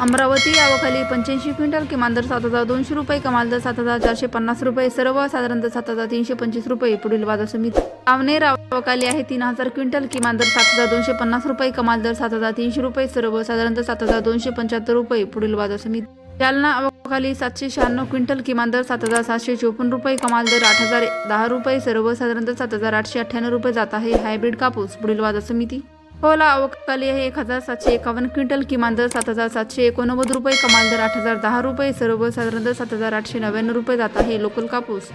अमरावती यावखाली पंच्याऐंशी क्विंटल किमान दर सात हजार दोनशे रुपये कमाल दर सात हजार चारशे पन्नास रुपये सर्व साधारण दर सात हजार तीनशे पंचवीस रुपये पुढील बाजार समिती. पावनेर यावखाली आहे तीन हजार क्विंटल किमान दर सात हजार दोनशे पन्नास रुपये कमाल दर सात हजार तीनशे रुपये सर्व साधारण सात हजार दोनशे पंच्याहत्तर रुपये पुढील बाजार समिती. जालना अवकाली सातशे शहाण्णव क्विंटल किमान दर सात हजार सातशे चोपन्न रुपये कमाल दर आठ हजार दहा रुपये सर्व साधारणतः सात हजार आठशे अठ्ठ्याण्णव रुपये जात आहे हायब्रिड कापूस पुढील बाजार समिती. होला अवकाली आहे एक हजार सातशे एकावन्न क्विंटल किमान दर सात हजार सातशे एकोणनव्वद रुपये कमाल दर आठ हजार दहा रुपये सर्व साधारण दर सात हजार आठशे नव्याण्णव रुपये जात आहे. लोकल कापूस.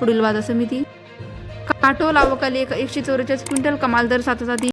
पुढील बाजार समिती. काटोल अवकाली एक एकशे चौवेचाळीस क्विंटल कमाल दर सात हजार